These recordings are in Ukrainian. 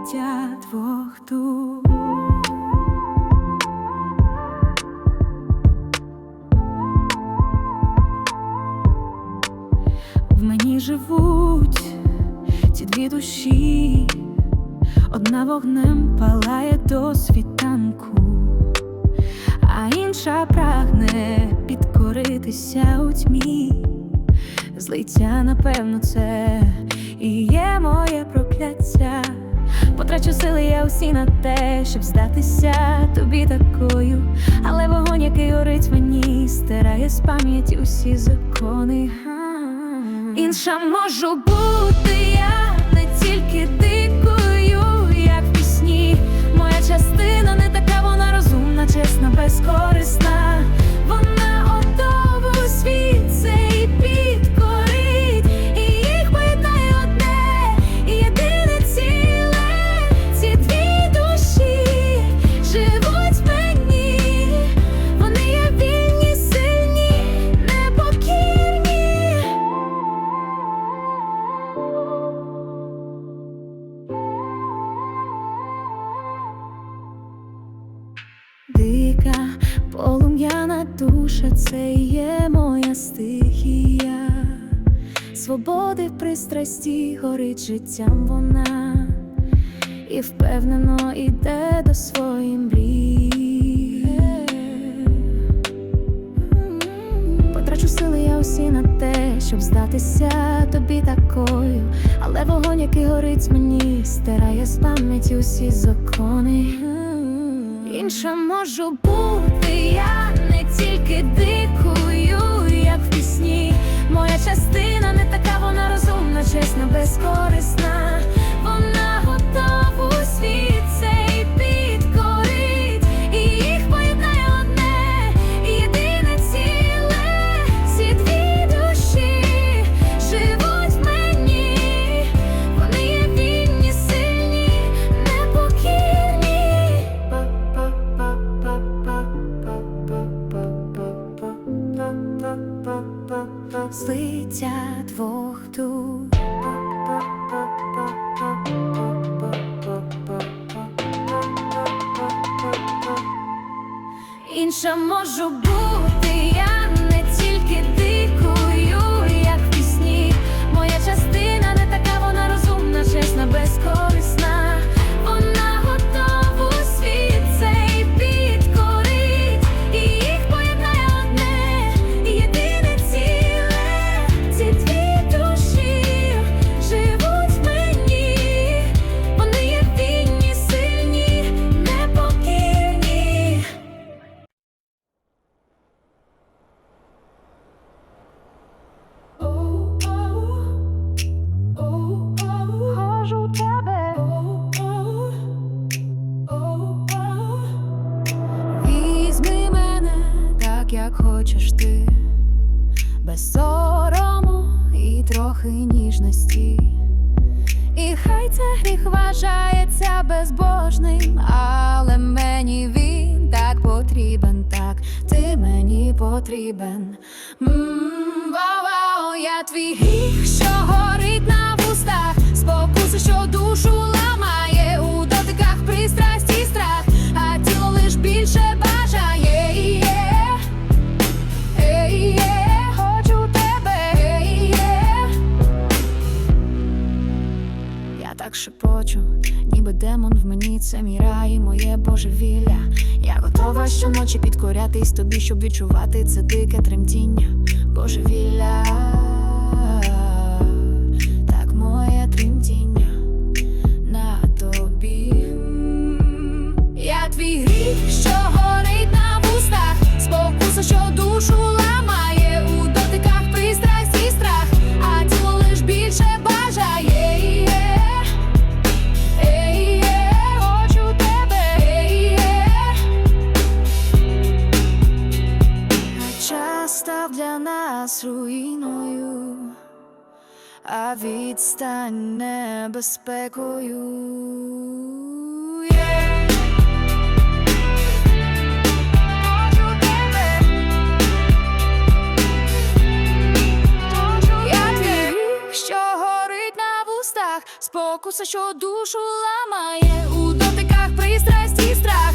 злиття двох душ. В мені живуть ці дві душі, одна вогнем палає до світанку, а інша прагне підкоритися у тьмі. Злиття, напевно, це і є моє прокляття. Потрачу сили я усі на те, щоб здатися тобі такою. Але вогонь, який горить мені, стирає з пам'яті усі закони. Інша можу бути я не тільки дикою, пристрасті горить життям вона і впевнено іде до своїх мрій. Потрачу сили я усі на те, щоб здатися тобі такою, але вогонь, який горить мені, стирає з пам'яті усі закони. Інша можу бути я не тільки дикою, як в пісні. Моя частина не така, вона розумна, чесна, безкорисна. Інша можу бути я не тільки дикую, як в пісні. Моя частина не така, вона розумна, чесна, безкорисна. Трохи ніжності. І хай це гріх вважається безбожним, але мені він так потрібен, так ти мені потрібен. М, Вау-вау, я твій гріх, що горить на вустах, спокуси, що душу шепочу, ніби демон в мені це мій рай, і моє божевілля. Я готова щоночі підкорятись тобі, щоб відчувати це дике тремтіння, божевілля. Так моє тремтіння на тобі. Я твій гріх, що горить на вустах, спокуса, що душу а відстань небезпекою. Спокуса, що душу ламає. У дотиках пристрасть і страх,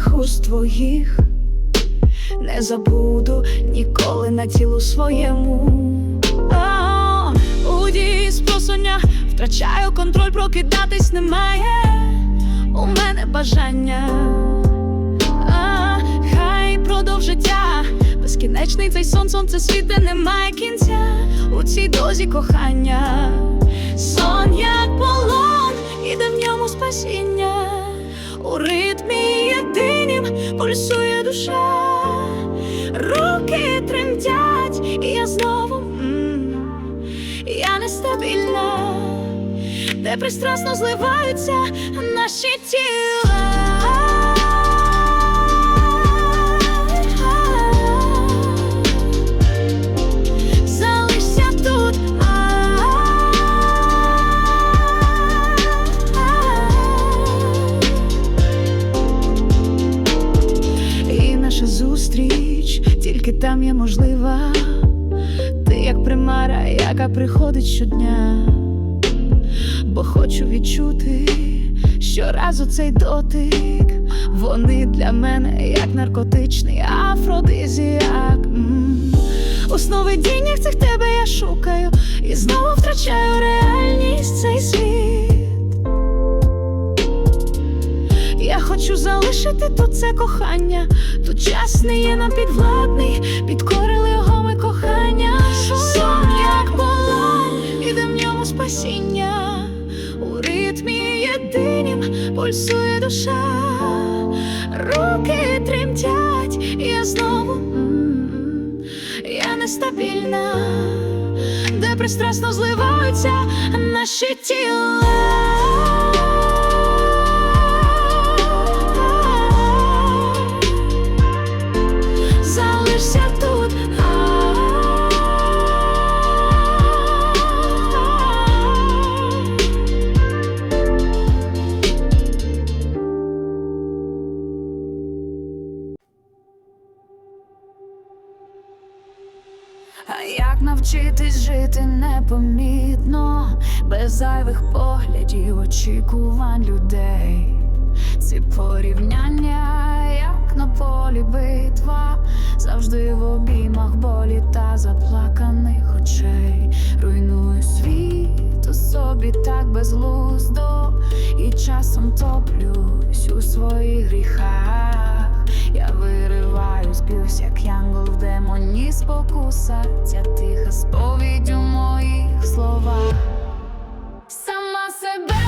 солодких уст твоїх не забуду ніколи на тілу своєму. А, У дії спросоння втрачаю контроль, прокидатись немає. У мене бажання. А, хай продовж життя Безкінечний цей сон, сонце світ, де немає кінця у цій дозі кохання. Сон як полон, іде в ньому спасіння, у ритмі єдинім пульсує душа, руки тремтять, і я знову я нестабільна, де пристрасно зливаються наші тіла. Там є можлива. Ти як примара, яка приходить щодня, бо хочу відчути щоразу цей дотик. Вони для мене як наркотичний афродизіак. У сновидіннях цих тебе я шукаю і знову втрачаю реальність цей світ. Хочу залишити тут це кохання. Тут час не є нам підвладний, підкорили його ми кохання. Сон як полон, іде в ньому спасіння. У ритмі єдинім пульсує душа, руки тремтять, і я знову м, я нестабільна, де пристрасно зливаються наші тіла. Без зайвих поглядів, очікувань людей? Ці порівняння, як на полі битва, завжди в обіймах болі та заплаканих очей. Руйную світ у собі так безглуздо, і часом топлюсь у своїх гріхах. Я вириваюсь, б'юсь, як янгол в демоні спокуса. Ця тиха сповідь у моїх словах. Сама себе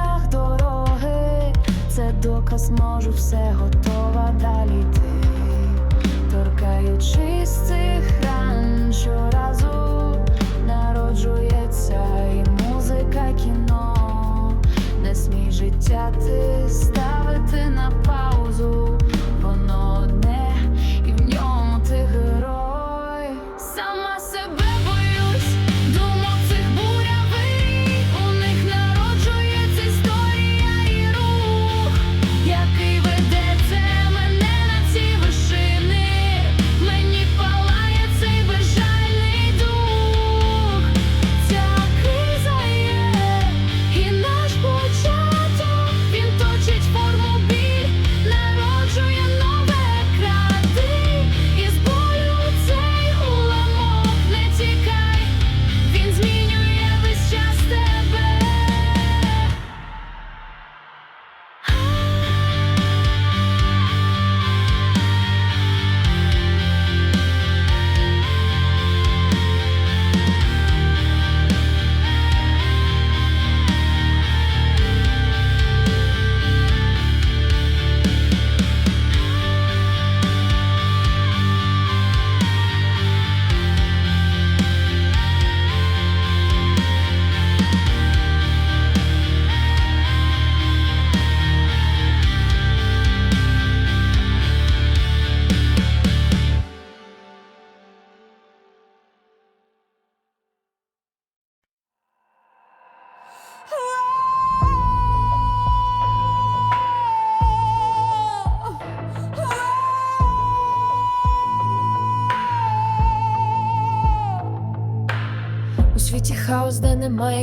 шлях дороги, це доказ, можу все готова далі йти, торкаючись цих ран щоразу народжується і музика, і кіно, не смій життя ти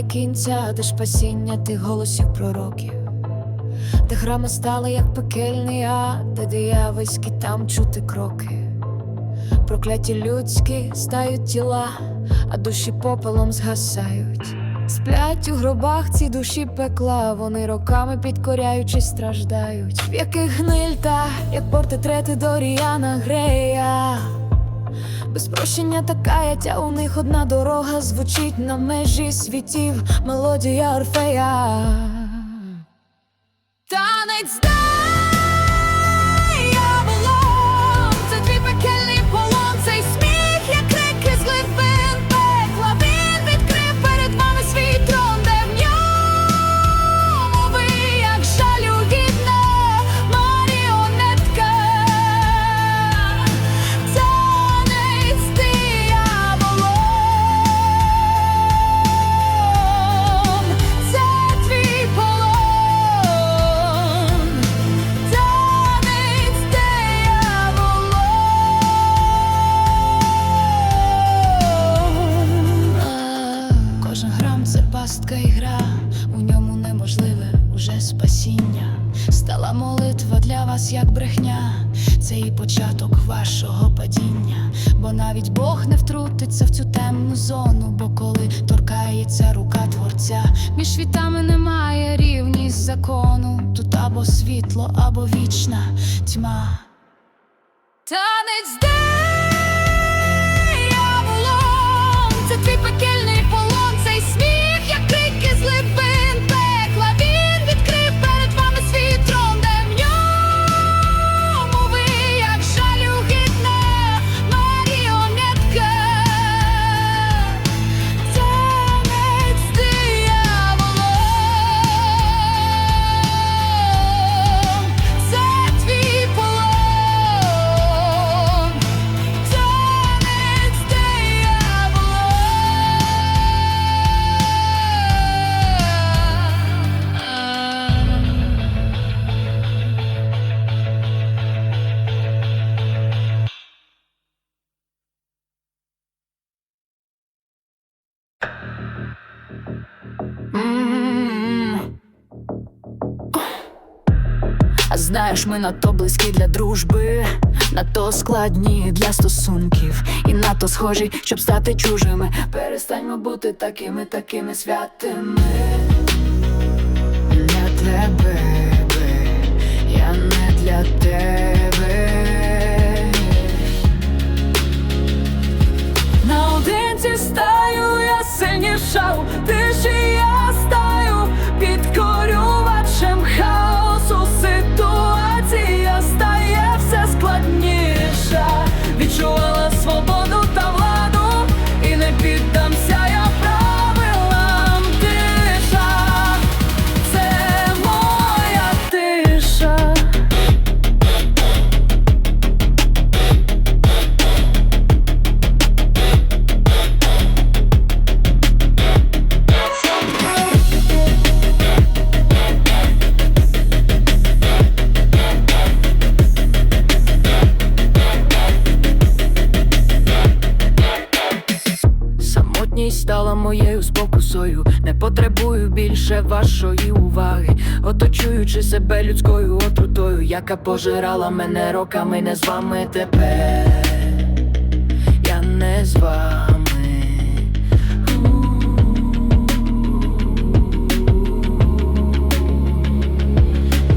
кінця, де спасіння тих голосів пророків. Де храми стали, як пекельний ад, де диявольські там чути кроки. Прокляті людські стають тіла, а душі попелом згасають. Сплять у гробах ці душі пекла, вони роками підкоряючись страждають. В яких гниль та, як портрети Доріана Грея. Без прощення та каяття у них одна дорога звучить на межі світів, мелодія Орфея. Танець або вічна тьма. Танець дияволом, Знаєш, ми надто близькі для дружби, надто складні для стосунків, і надто схожі, щоб стати чужими. Перестаньмо бути такими, такими святими. Для тебе, я не для тебе. Наодинці стаю, я сильнішав, ти ж вашої уваги, оточуючи себе людською отрутою, яка пожирала мене роками, не з вами тепер. Я не з вами.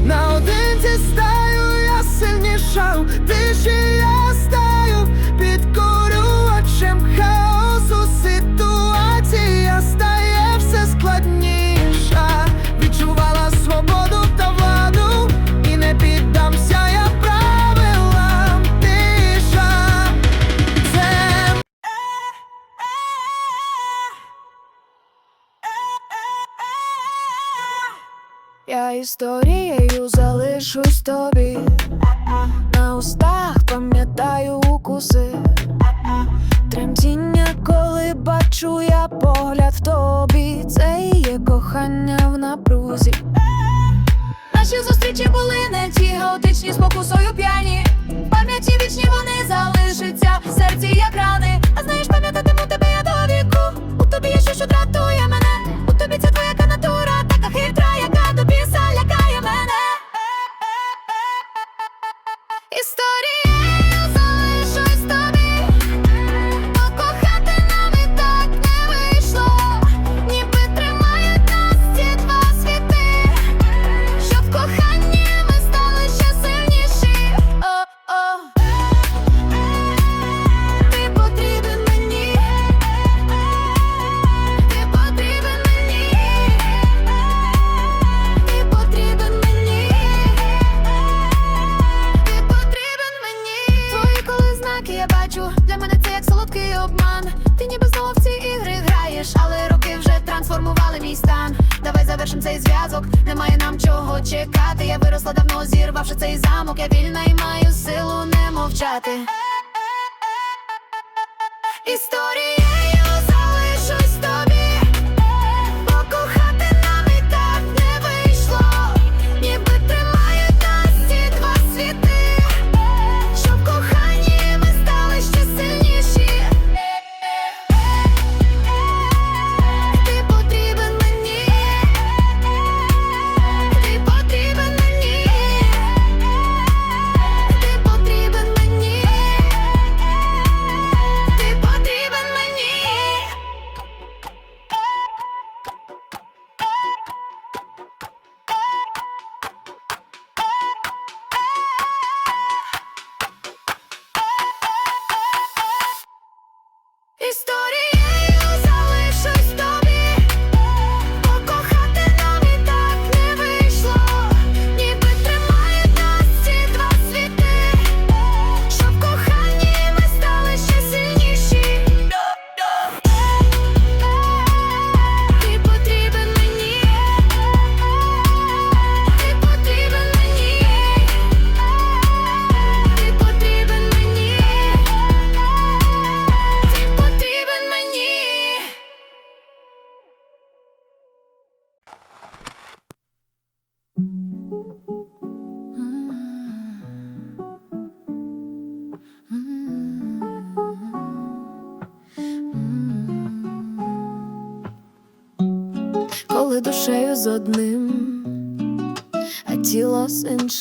Наодинці стаю, я ж і я історією залишусь тобі. На устах пам'ятаю укуси, тремтіння, коли бачу я погляд в тобі. Це є кохання в напрузі. Наші зустрічі були не ті хаотичні, спокусою п'яні. В Пам'яті вічні вони залишаться в серці, як рани. А знаєш, пам'ятатиму тебе я до віку. У тобі є щось, що дратує мене.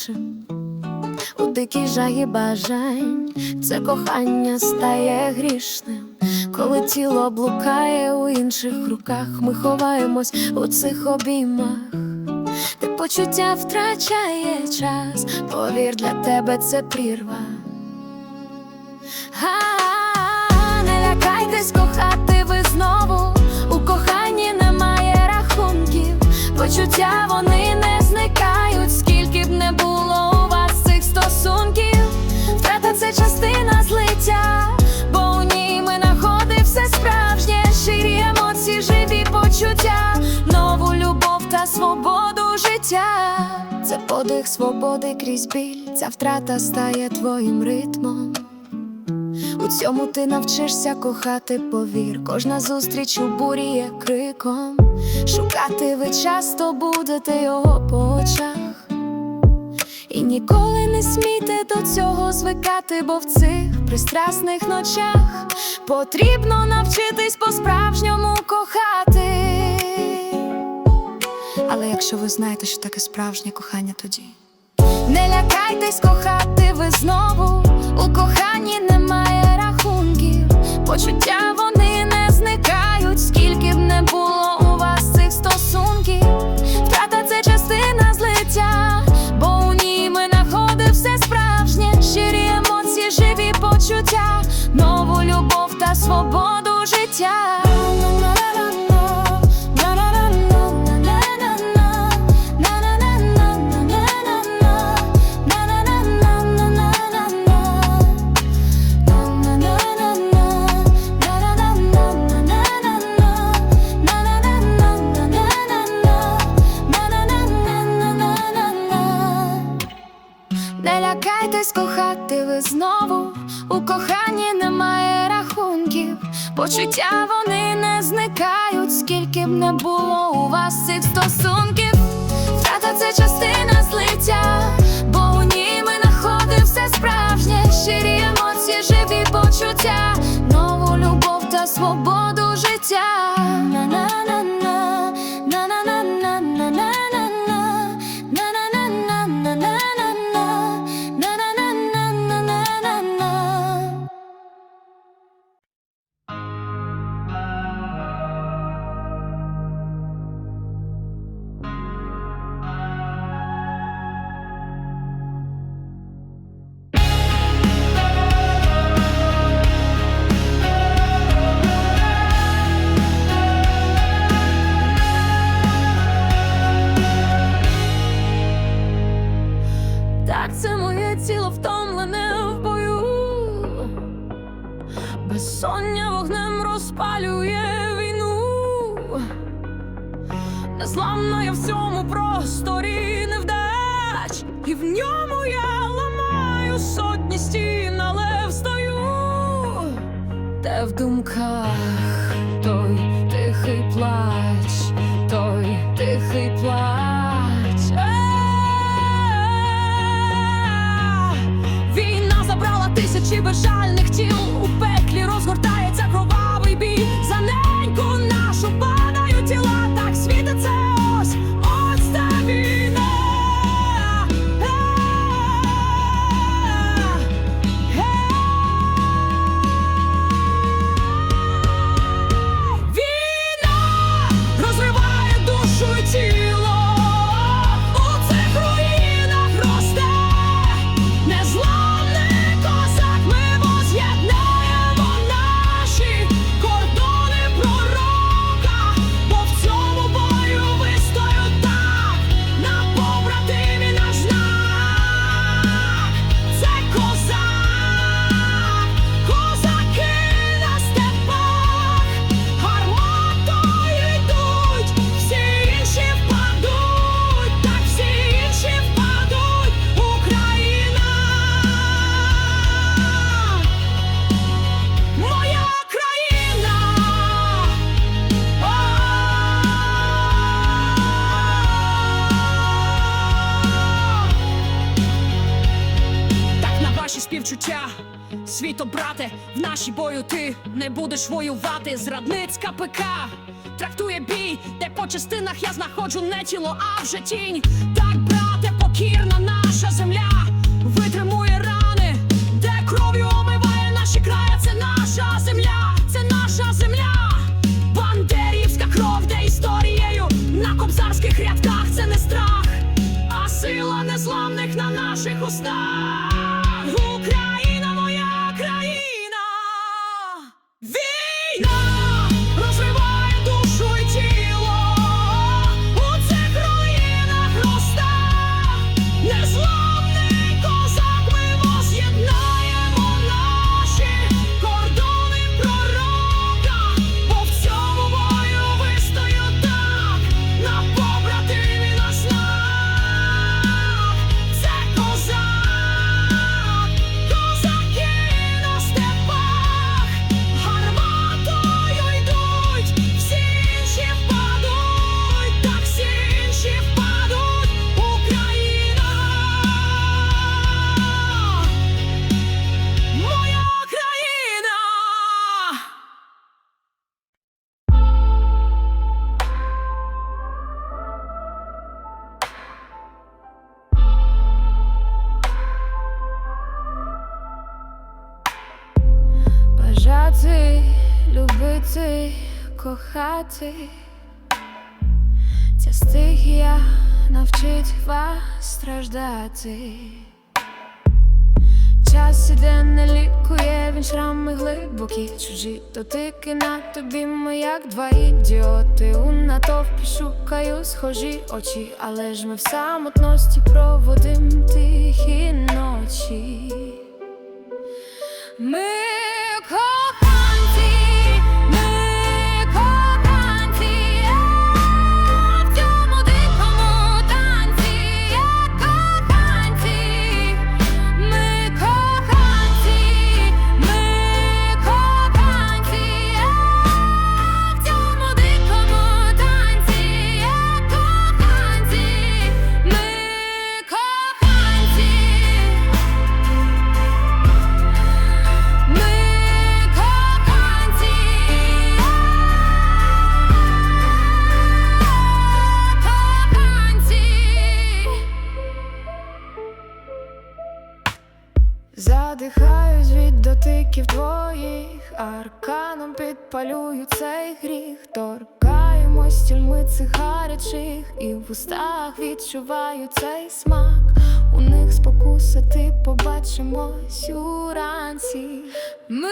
Іншим, у дикій жагі бажань, це кохання стає грішним. Коли тіло блукає у інших руках, ми ховаємось у цих обіймах, де почуття втрачає час, повір, для тебе це прірва. А, не лякайтесь кохати ви знову. У коханні немає рахунків, почуття вони не зникають, частина злиття, бо у ній ми нагоди все справжнє, щирі емоції, живі почуття, нову любов та свободу життя. Це подих свободи крізь біль, ця втрата стає твоїм ритмом. У цьому ти навчишся кохати, повір. Кожна зустріч у бурі є криком. Шукати ви часто будете його по очах. І ніколи не смійте до цього звикати, бо в цих пристрасних ночах потрібно навчитись по-справжньому кохати. Але якщо ви знаєте, що таке справжнє кохання тоді. Не лякайтесь кохати ви знову. У коханні немає рахунків. Почуття вони не зникають, скільки б не було у вас цих стосунків. Живі почуття, нову любов та свободу життя. Не лякайтесь кохати ви знову. У коханні немає рахунків. Почуття вони не зникають, скільки б не було у вас цих стосунків. Втрата це частина злиття, бо у ній ми находи все справжнє, щирі емоції, живі почуття, нову любов та свободу життя. На-на-на-на, співчуття, світо, брате, в нашій бою ти не будеш воювати. Зрадницька ПК трактує бій, де по частинах я знаходжу не тіло, а вже тінь. Так, брате, покірна наша земля витримує рани, де кров'ю омиває наші края. Це наша земля, це наша земля. Бандерівська кров, де історією на кобзарських рядках це не страх, а сила незламних на наших устах. Кохати. Ця стихія навчить вас страждати. Час іде не лікує, він шрами глибокі, чужі дотики на тобі, ми як два ідіоти. У натовпі шукаю схожі очі, але ж ми в самотності проводим тихі ночі. Ми гарячих, і в устах відчуваю цей смак. У них спокуса, ти побачимось уранці. Ми